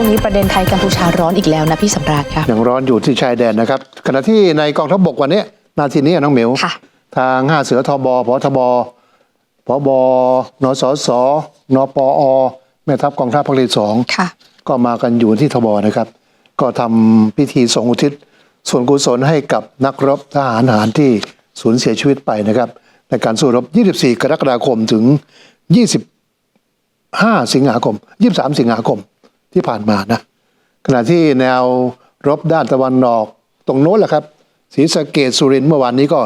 ช่วงนี้ประเด็นไทยกัมพูชาร้อนอีกแล้วนะพี่สำราญค่ะยังร้อนอยู่ที่ชายแดนนะครับขณะที่ในกองทัพบกวันนี้นาทีนี้น้องเหมียวค่ะทางห้าเสือทบพทบพบนสสนปอแม่ทัพกองทัพภาคที่สองค่ะก็มากันอยู่ที่ทบนะครับ ก็ทำพิธีส่งอุทิศส่วนกุศลให้กับนักรบทหารหารที่สูญเสียชีวิตไปนะครับ ในการสู้รบ 24 กรกฎาคมถึง 25 สิงหาคม 23 สิงหาคม ที่ผ่านมานะขณะที่แนวรบด้านตะวันออกตรงโน้นแหละครับศรีสะเกดสุรินทร์เมื่อวานนี้ก็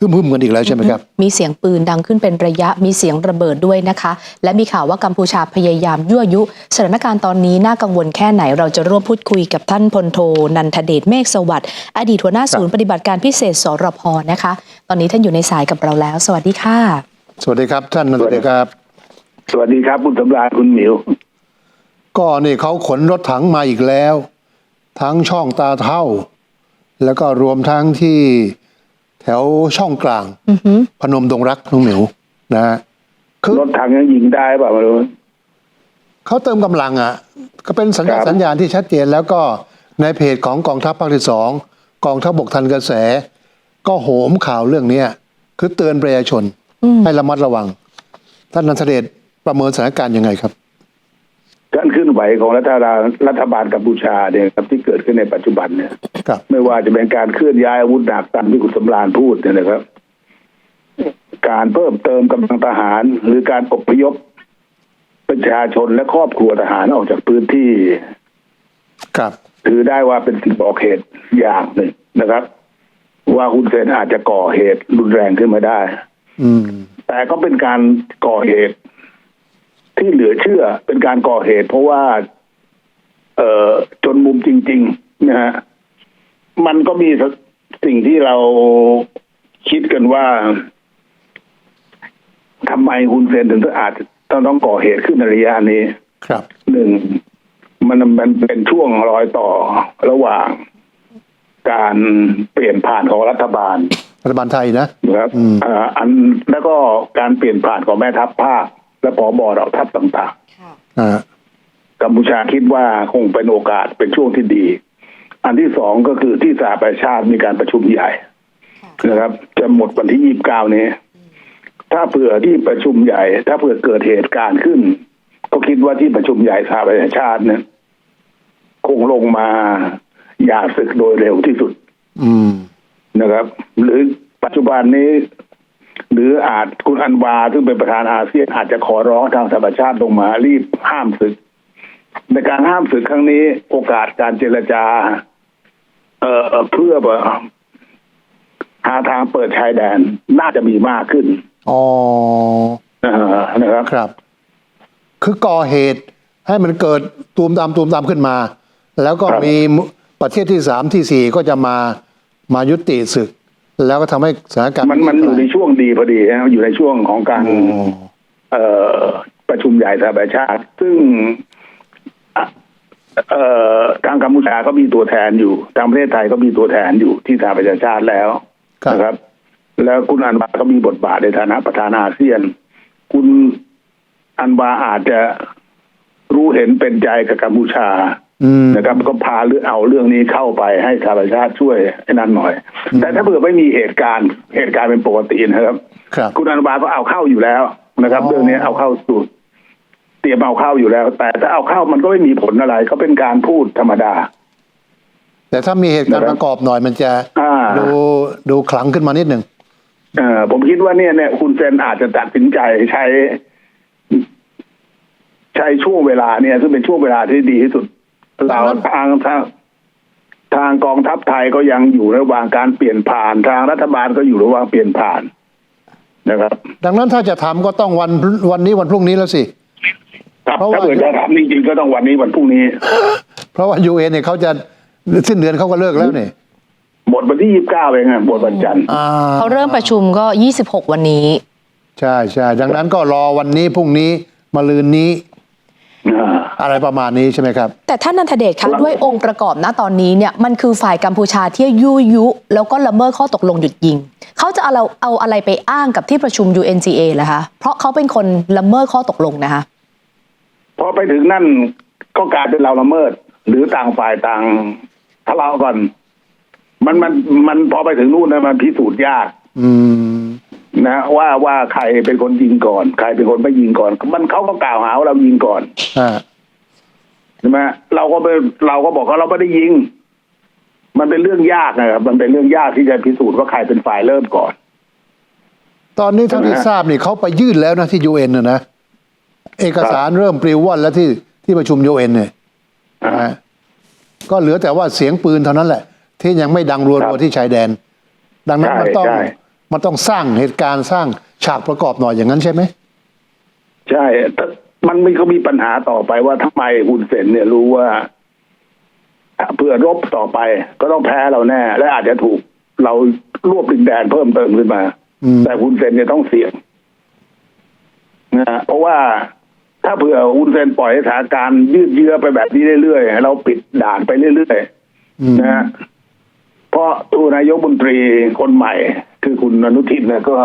ฮึ่มๆกันอีกแล้วใช่ไหมครับ มีเสียงปืนดังขึ้นเป็นระยะมีเสียงระเบิดด้วยนะคะ และมีข่าวว่ากัมพูชาพยายามยั่วยุ สถานการณ์ตอนนี้น่ากังวลแค่ไหนเราจะร่วมพูดคุยกับท่านพลโทนันทเดชเมฆสวัสดิ์อดีตหัวหน้าศูนย์ปฏิบัติการพิเศษสรพนะคะ ตอนนี้ท่านอยู่ในสายกับเราแล้ว สวัสดีค่ะ สวัสดีครับท่านนันทเดชครับ สวัสดีครับคุณสำราญคุณหมิว ก็นี่เขาขนรถถังมาอีกแล้ว ทั้งช่องตาเท่า แล้วก็รวมทั้งที่แถวช่องกลางอือหือพนมดงรักน้องหมิวนะฮะคือรถถังยังยิงได้เปล่าไม่รู้เขาเติมกำลังอะ ก็เป็นสัญญาณครับสัญญาณที่ชัดเจนแล้วก็ในเพจของกองทัพภาคที่สองกองทัพบกทันกระแส ก็โหมข่าวเรื่องเนี้ยคือเตือนประชาชนอืมให้ระมัดระวัง ท่านนันทเดชประเมินสถานการณ์ยังไงครับ การเคลื่อนไหวของรัฐบาลรัฐบาลกัมพูชาเนี่ยครับที่เกิดขึ้นในปัจจุบันเนี่ยครับไม่ว่าจะเป็นการเคลื่อนย้ายอาวุธหนักตามที่คุณสำราญพูดเนี่ยนะครับ การเพิ่มเติมกำลังทหาร หรือการอพยพประชาชนและครอบครัวทหารออกจากพื้นที่ ครับ ถือได้ว่าเป็นสิ่งบอกเหตุอย่างหนึ่งนะครับ ว่าคุณเซนอาจจะก่อเหตุรุนแรงขึ้นมาได้อืมแต่ก็เป็นการก่อเหตุ ที่เหลือเชื่อเป็นการก่อเหตุ เพราะว่า เอ่อจนมุมจริง ๆ นะฮะมันก็มีสิ่งที่เราคิดกันว่าทำไมฮุนเซนถึงอาจจะต้องต้องก่อเหตุขึ้นในระยะนี้ ครับหนึ่งมันมันเป็นช่วงรอยต่อระหว่างการเปลี่ยนผ่านของรัฐบาล รัฐบาลไทยนะนะครับอืมอ่าอันแล้วก็การเปลี่ยนผ่านของแม่ทัพภาค และผอบอเหล่าทัพต่างอ่าๆกัมพูชาคิดว่าคงเป็นโอกาสเป็นช่วงที่ดี อันที่สองก็คือที่สหประชาชาติมีการประชุมใหญ่นะครับ จะหมดวันที่ยี่บเก้านี้ ถ้าเผื่อที่ประชุมใหญ่ ถ้าเผื่อเกิดเหตุการณ์ขึ้น ก็คิดว่าที่ประชุมใหญ่สหประชาชาติเนี่ยคงลงมาหย่าศึกโดยเร็วที่สุดอืมนะครับ หรือปัจจุบันนี้ หรืออาจคุณอันวาซึ่งเป็นประธานอาเซียนอาจจะขอร้องทางสหประชาชาติลงมารีบห้ามศึก ในการห้ามศึกครั้งนี้ โอกาสการเจรจา เอ่อเพื่อหาทางเปิดชายแดนน่าจะมีมากขึ้นอ๋อเอ่อนะครับครับ คือก่อเหตุให้มันเกิดตูมตามตูมตามขึ้นมา แล้วก็ครับมีประเทศที่สามที่สี่ก็จะมามายุติศึก แล้วก็ทำให้สถานการณ์มันมันอยู่ในช่วงดีพอดีนะอยู่ในช่วงของการอ๋อเอ่อประชุมใหญ่สหประชาชาติ ซึ่งอะเอ่อทางกัมพูชาก็มีตัวแทนอยู่ทางประเทศไทยก็มีตัวแทนอยู่ที่สหประชาชาติแล้วครับนะครับ แล้วคุณอันวาก็มีบทบาทในฐานะประธานอาเซียน คุณอันวาอาจจะรู้เห็นเป็นใจกับกัมพูชาอืม นะครับก็พาเรื่องเอาเรื่องนี้เข้าไปให้สหประชาชาติช่วยไอ้นั่นหน่อย แต่ถ้าเผื่อไม่มีเหตุการณ์เหตุการณ์เป็นปกตินะครับ ครับ คุณอนุบาลก็เอาเข้าอยู่แล้วนะครับอ๋อเรื่องนี้เอาเข้าสู่เตรียมเอาเข้าอยู่แล้ว แต่ถ้าเอาเข้ามันก็ไม่มีผลอะไร ก็เป็นการพูดธรรมดา แต่ถ้ามีเหตุการณ์ประกอบหน่อยมันจะอ่าดูดูขลังขึ้นมานิดหนึ่งเอ่อผมคิดว่าเนี่ยเนี่ยคุณเซนอาจจะตัดสินใจใช้ ใช้ช่วงเวลาเนี่ยซึ่งเป็นช่วงเวลาที่ดีที่สุด เราทางทางทางกองทัพไทยก็ยังอยู่ระหว่างการเปลี่ยนผ่านทางรัฐบาลก็อยู่ระหว่างเปลี่ยนผ่านนะครับ ดังนั้นถ้าจะทำก็ต้องวันวันนี้วันพรุ่งนี้แล้วสิครับเพราะว่าถ้าเกิดจะทำจริงๆก็ต้องวันนี้วันพรุ่งนี้ เพราะว่ายูเอเนี่ยเขาจะสิ้นเดือนเขาก็เลิกแล้วเนี่ยหมดวันที่ยี่สิบเก้าเองอะหมดวันจันทร์อ่าเขาเริ่มประชุมก็26วันนี้ ใช่ใช่ดังนั้นก็รอวันนี้พรุ่งนี้มะรืนนี้ อ่าอะไรประมาณนี้ใช่ไหมครับ แต่ท่านนันทเดชครัคะบด้วยองค์ประกอบณตอนนี้เนี่ยมันคือฝ่ายกัมพูชาที่ยุยุ แล้วก็ละเมิดข้อตกลงหยุดยิง เขาจะเอาเราเอาอะไรไปอ้างกับที่ประชุม UNGA ล่ะคะ เพราะเขาเป็นคนละเมิดข้อตกลงนะคะพอไปถึงนั่นก็กลายเป็นเราละเมิด หรือต่างฝ่ายต่างทะเลาะกันมันมันมันพอไปถึงนู่นนะมันพิสูจน์ยาก อืมนะว่าว่าใครเป็นคนยิงก่อน ใครเป็นคนไม่ยิงก่อน มันเขาก็กล่าวหาว่าเรายิงก่อนอ่าใช่ไหมเราก็ไปเราก็บอกว่าเราไม่ได้ยิง มันเป็นเรื่องยากนะครับมันเป็นเรื่องยากที่จะพิสูจน์ว่าใครเป็นฝ่ายเริ่มก่อน ตอนนี้เท่าที่ใช่ไหมทราบนี่เขาไปยื่นแล้วนะที่ยูเอ็นนะนะเอกสารเริ่มปลิวว่อนแล้วที่ที่ประชุมยูเอ็นเนี่ยอ่านะก็เหลือแต่ว่าเสียงปืนเท่านั้นแหละ ที่ยังไม่ดังรัครัวบๆที่ชายแดน ดังนั้นใช่มันต้องใช่มันต้องสร้างเหตุการณ์สร้างฉากประกอบหน่อยอย่างนั้นใช่ไหมใช่แต่ มันมีเขามีปัญหาต่อไปว่าทำไมฮุนเซนเนี่ยรู้ว่าเพื่อรบต่อไป ก็ต้องแพ้เราแน่ และอาจจะถูกเรารวบดินแดนเพิ่มเติมขึ้นมาอืมแต่ฮุนเซนเนี่ยต้องเสี่ยงนะฮะเพราะว่าถ้าเผื่อฮุนเซนปล่อยให้สถานการณ์ยืดเยื้อไปแบบนี้เรื่อยๆเราปิดด่านไปเรื่อยๆอืมนะฮะเพราะตัวนายกมนตรีคนใหม่ คือคุณอนุทินเนี่ยก็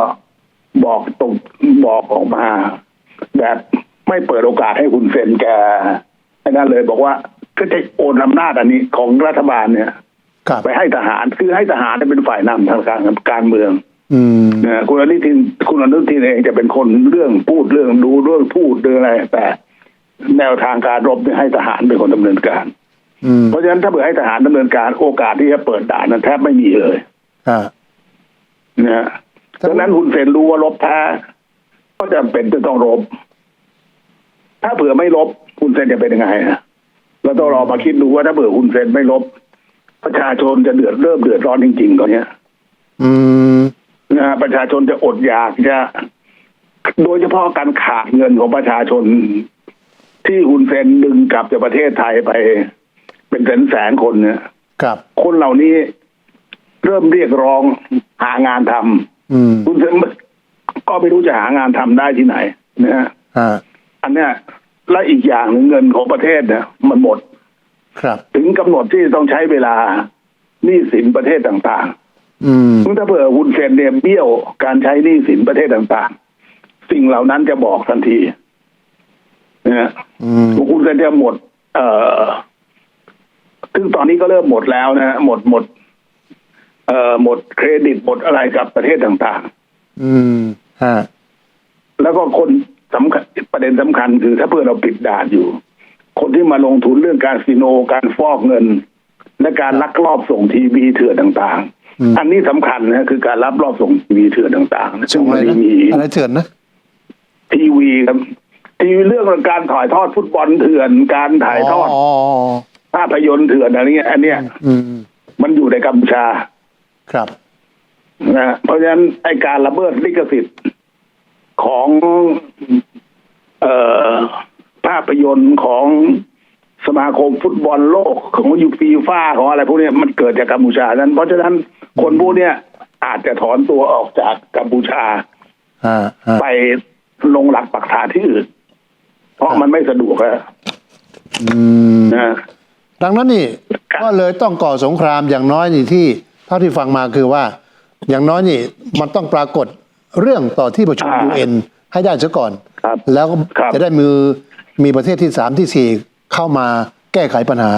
บอกตรงบอกออกมา แบบ ไม่เปิดโอกาสให้คุณเซนแกไอ้นั่นเลยบอกว่าก็จะโอนอำนาจอันนี้ของรัฐบาลเนี่ยครับไปให้ทหารคือให้ทหารเป็นฝ่ายนำทางการการเมืองอืมนะคุณอนุทินคุณอนุทินเองจะเป็นคนเรื่องพูดเรื่องดูเรื่องพูดเรื่องอะไร แต่แนวทางการรบเนี่ยให้ทหารเป็นคนดำเนินการอืมเพราะฉะนั้นถ้าเผื่อให้ทหารดำเนินการโอกาสที่จะเปิดด่านนั้นแทบไม่มีเลยอ่านะฮะครับดังนั้นคุณเซนรู้ว่ารบแพ้ก็จำเป็นจะต้องรบ ถ้าเผื่อไม่รบคุณเซนจะเป็นยังไงนะเราต้องรอมาคิดดูว่าถ้าเผื่อคุณเซนไม่รบประชาชนจะเดือดเริ่มเดือดร้อนจริงๆตอนเนี้ยอืมนะฮะประชาชนจะอดอยากจะ โดยเฉพาะการขาดเงินของประชาชน ที่คุณเซนดึงกลับจากประเทศไทยไป เป็นแสนแสนๆคนเนี่ยครับ คนเหล่านี้เริ่มเรียกร้องหางานทำอืมคุณเซนก็ไม่รู้จะหางานทำได้ที่ไหนนะฮะ อ่าอันเนี้ยและอีกอย่างหนึ่งเงินของประเทศเนี่ยมันหมด ครับ ถึงกำหนดที่ต้องใช้เวลาหนี้สินประเทศต่างอืมๆซึ่งถ้าเผื่อคุณเซนเนี่ยเบี้ยวการใช้หนี้สินประเทศต่างๆ สิ่งเหล่านั้นจะบอกทันทีนะฮะอืมคุณเซนจะหมด เอ่อซึ่งตอนนี้ก็เริ่มหมดแล้วนะฮะหมดหมด เอ่อหมดเครดิตหมดอะไรกับประเทศต่าง ๆ อืมฮะแล้วก็คน สำคัญประเด็นสำคัญคือถ้าเพื่อเราปิดด่านอยู่ คนที่มาลงทุนเรื่องการซิโนการฟอกเงิน และการลักลอบส่งทีวีเถื่อนต่างอืมๆอันนี้สำคัญนะคือการรับรอบส่งทีวีเถื่อนต่างๆส่งอะไรซึ่นะมีอะไรเถื่อนนะทีวีครับทีวีเรื่องการถ่ายทอดฟุตบอลเถื่อน การถ่ายทอดอ๋อภาพยนตร์เถื่อนอะไรเงี้ยอันเนี้ยอืมมันอยู่ในกัมพูชา ครับนะเพราะฉะนั้นไอการละเมิดลิขสิทธิ์ ของเอ่อภาพยนตร์ของสมาคมฟุตบอลโลกของยูฟีฟ่าของอะไรพวกเนี้ยมันเกิดจากกัมพูชานั้น เพราะฉะนั้นคนพวกเนี้ยอาจจะถอนตัวออกจากกัมพูชาอ่าอ่าไปลงหลักปักฐานที่อื่น เพราะมันไม่สะดวกอะอืมนะดังนั้นนี่ครับก็เลยต้องก่อสงครามอย่างน้อยนี่ที่ เท่าที่ฟังมาคือว่า อย่างน้อยนี่ มันต้องปรากฏ เรื่องต่อที่ประชุมยูเอ็นให้ได้ซะก่อนครับแล้วก็ครับจะได้มือมีประเทศที่สามที่สี่เข้ามาแก้ไขปัญหา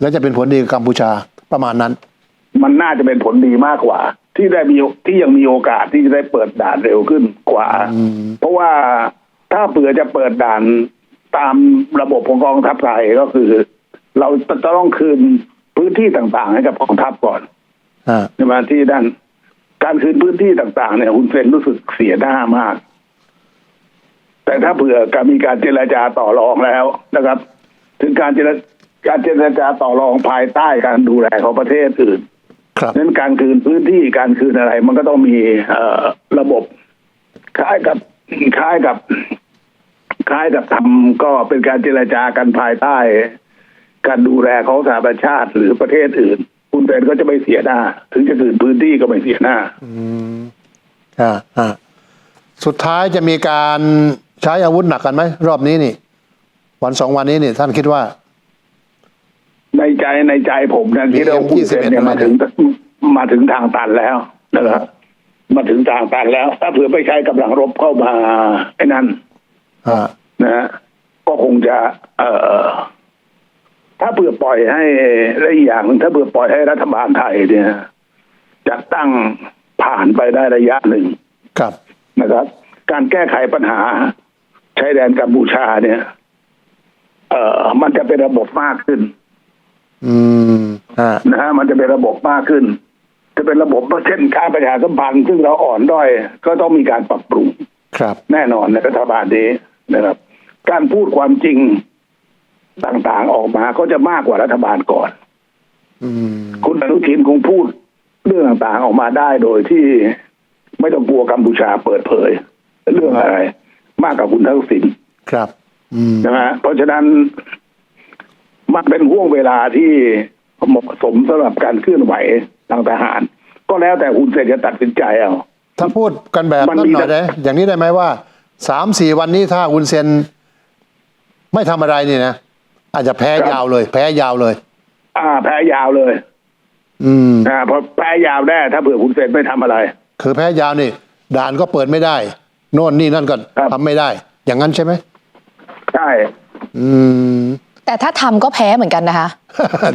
แล้วจะเป็นผลดีกับกัมพูชาประมาณนั้น มันน่าจะเป็นผลดีมากกว่า ที่ได้มีที่ยังมีโอกาสที่จะได้เปิดด่านเร็วขึ้นกว่าอืมเพราะว่าถ้าเผื่อจะเปิดด่านตามระบบของกองทัพไทยก็คือ เราจะต้องคืนพื้นที่ต่างๆ ให้กับกองทัพก่อนอ่าใช่ไหมที่ด้าน การคืนพื้นที่ต่างๆเนี่ยคุณเซนรู้สึกเสียหน้ามาก แต่ถ้าเผื่อการมีการเจรจาต่อรองแล้วนะครับ ถึงการเจรการเจรจาต่อรองภายใต้การดูแลของประเทศอื่นครับนั้นการคืนพื้นที่การคืนอะไร มันก็ต้องมีเอ่อระบบคล้ายกับคล้ายกับคล้ายกับทำก็เป็นการเจรจากันภายใต้ การดูแลของสหประชาติหรือประเทศอื่น คุณเป็นก็จะไม่เสียหน้า ถึงจะคืนพื้นที่ก็ไม่เสียหน้า อืมอ่าอ่าสุดท้ายจะมีการใช้อาวุธหนักกันไหม รอบนี้นี่ วันสองวันนี้นี่ ท่านคิดว่า ในใจในใจผมนะคิดว่าคุณเซนเนี่ยมาถึงมาถึงทางตันแล้วนะครับมาถึงทางตันแล้ว ถ้าเผื่อไปใช้กำลังรบเข้ามาไอ้นั่นอ่านะฮะก็คงจะ เอ่อ ถ้าเผื่อปล่อยให้และอีกอย่างหนึ่งถ้าเผื่อปล่อยให้รัฐบาลไทยเนี่ยจัดตั้งผ่านไปได้ระยะหนึ่งครับนะครับ การแก้ไขปัญหาชายแดนกัมพูชาเนี่ย เอ่อ มันจะเป็นระบบมากขึ้น อืมฮะนะฮะมันจะเป็นระบบมากขึ้น จะเป็นระบบเช่นการประชาสัมพันธ์ซึ่งเราอ่อนด้อย ก็ต้องมีการปรับปรุง ครับ แน่นอนในรัฐบาลนี้นะครับ การพูดความจริง ต่างๆออกมาก็จะมากกว่ารัฐบาลก่อนอืมคุณอนุทินคงพูดเรื่องต่างๆออกมาได้โดยที่ไม่ต้องกลัวกัมพูชาเปิดเผย เรื่องอะไร มากกว่าคุณทักษิณครับอืมนะฮะเพราะฉะนั้นมันเป็นห่วงเวลาที่เหมาะสมสำหรับการเคลื่อนไหวทางทหาร ก็แล้วแต่คุณเสกจะตัดสินใจเอาถ้าพูดกันแบบมันนั้นมีหน่อยแต่ได้อย่างนี้ได้ไหมว่าสามสี่วันนี้ถ้าอุนเซนไม่ทำอะไรนี่นะ อาจจะแพ้ยาวเลย แพ้ยาวเลย อ่า แพ้ยาวเลย อืมอ่าเพราะแพ้ยาวแน่ถ้าเผื่อคุณเสกไม่ทำอะไร คือแพ้ยาวนี่ ด่านก็เปิดไม่ได้ โน่นนี่นั่นก็ครับทำไม่ได้ อย่างนั้นใช่ไหมใช่อืมแต่ถ้าทำก็แพ้เหมือนกันนะคะ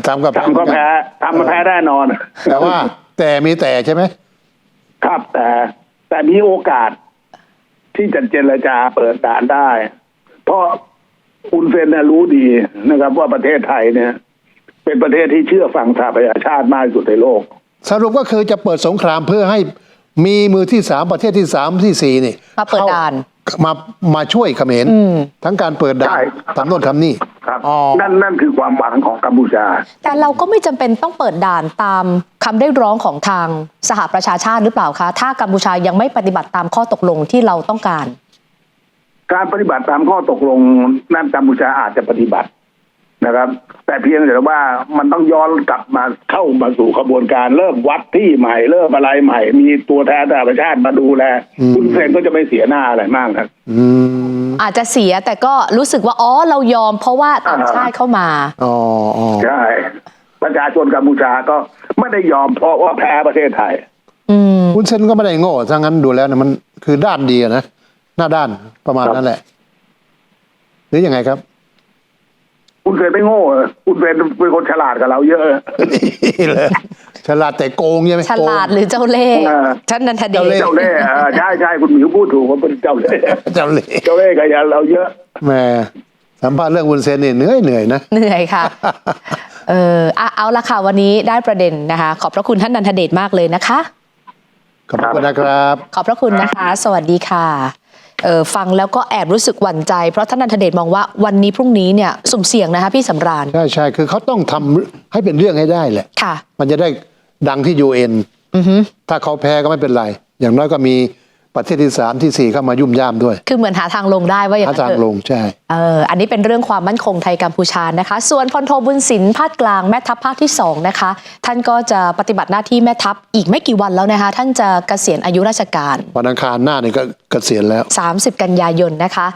ทำกับทำก็แพ้ทำมาแพ้แน่นอน แต่ว่า แต่มีแต่ใช่ไหมครับแต่แต่มีโอกาสที่จะเจรจาเปิดด่านได้ เพราะ คุณเซนน่ะรู้ดีนะครับ ว่าประเทศไทยเนี่ย เป็นประเทศที่เชื่อฟังสหประชาชาติมากที่สุดในโลก สรุปก็คือจะเปิดสงครามเพื่อให้มีมือที่สามประเทศที่สามที่สี่นี่มาเปิดด่านเข้มามาช่วยเขมรอืมทั้งการเปิดด่าใช่นทำโน่นทำนี่ครับอ๋อนั่นนั่นคือความหวังของกัมพูชา แต่เราก็ไม่จำเป็นต้องเปิดด่านตามคำเรียกร้องของทางสหประชาชาติหรือเปล่าคะ ถ้ากัมพูชายังไม่ปฏิบัติตามข้อตกลงที่เราต้องการ การปฏิบัติตามข้อตกลงนั่นกัมพูชาอาจจะปฏิบัตินะครับ แต่เพียงแต่ว่ามันต้องย้อนกลับมาเข้ามาสู่ขบวนการเริ่มวัดที่ใหม่เริ่มอะไรใหม่ มีตัวแทนสหประชาติมาดูแลอืมคุณเซนก็จะไม่เสียหน้าอะไรมากครับอืมอาจจะเสียแต่ก็รู้สึกว่าอ๋อเรายอมเพราะว่าต่างชาติเข้ามาอ๋ออ๋อใช่ประชาชนกัมพูชาก็ไม่ได้ยอมเพราะว่าแพ้ประเทศไทยอืมคุณเซนก็ไม่ได้โง่ถ้างั้นดูแล้วนะมันคือด้านดีอะนะ หน้าด้านประมาณครับนั้นแหละ หรือยังไงครับ คุณเซนไม่โง่เหรอคุณเซนเป็นคนฉลาดกับเราเยอะนี่เลยฉลาดแต่โกงใช่ไหมฉลาดหรือเจ้าเล่ห์เออท่านนันทเดเจ้าเล่ห์ชเจ้าเล่ห์เออใช่ใช่คุณหมิวพูดถูกว่าเป็นเจ้าเล่ห์เจ้าเล่ห์เจ้าเล่ห์กับเราเยอะแหม่สัมภาษณ์เรื่องคุณเซนนี่เหนื่อยเหนื่อยนะเหนื่อยค่ะ เอออะเอาละค่ะวันนี้ได้ประเด็นนะคะ ขอบพระคุณท่านนันทเดชมากเลยนะคะ ขอบคุณนะครับ ขอบพระคุณนะคะ สวัสดีค่ะเออ ฟังแล้วก็แอบรู้สึกหวั่นใจ เพราะท่านนันทเดชมองว่าวันนี้พรุ่งนี้เนี่ยสุ่มเสี่ยงนะคะพี่สำราญ ใช่ใช่คือเขาต้องทำให้เป็นเรื่องให้ได้แหละค่ะ มันจะได้ดังที่ยูเอ็นอือฮึถ้าเขาแพ้ก็ไม่เป็นไร อย่างน้อยก็มี ประเทศที่สามที่สี่เข้ามายุ่มย่ามด้วย คือเหมือนหาทางลงได้ว่าอย่างหานั้นทางเถอะ ลงใช่ เอออันนี้เป็นเรื่องความมั่นคงไทยกัมพูชานะคะ ส่วนพลโทบุญสินภาคกลางแม่ทัพภาคที่สองนะคะ ท่านก็จะปฏิบัติหน้าที่แม่ทัพอีกไม่กี่วันแล้วนะคะ ท่านจะเกษียณอายุราชการ วันอังคารหน้าเนี่ยก็เกษียณแล้ว 30 กันยายนนะคะ